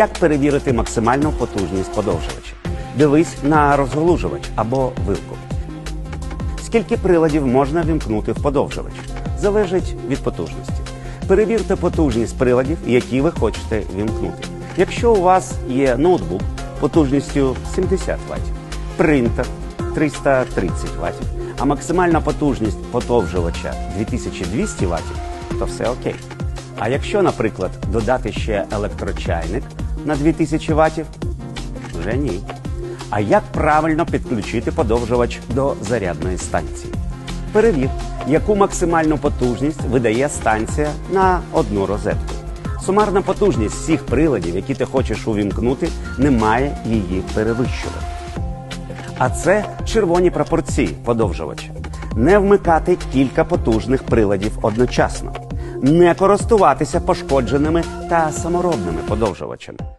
Як перевірити максимальну потужність подовжувача? Дивись на розголужувач або вилку. Скільки приладів можна вімкнути в подовжувач? Залежить від потужності. Перевірте потужність приладів, які ви хочете вімкнути. Якщо у вас є ноутбук потужністю 70 Вт, принтер 330 Вт, а максимальна потужність подовжувача 2200 Вт, то все окей. А якщо, наприклад, додати ще електрочайник на 2000 Вт, вже ні. А як правильно підключити подовжувач до зарядної станції? Перевір, яку максимальну потужність видає станція на одну розетку. Сумарна потужність всіх приладів, які ти хочеш увімкнути, не має її перевищувати. А це червоні пропорції подовжувача. Не вмикати кілька потужних приладів одночасно, не користуватися пошкодженими та саморобними подовжувачами.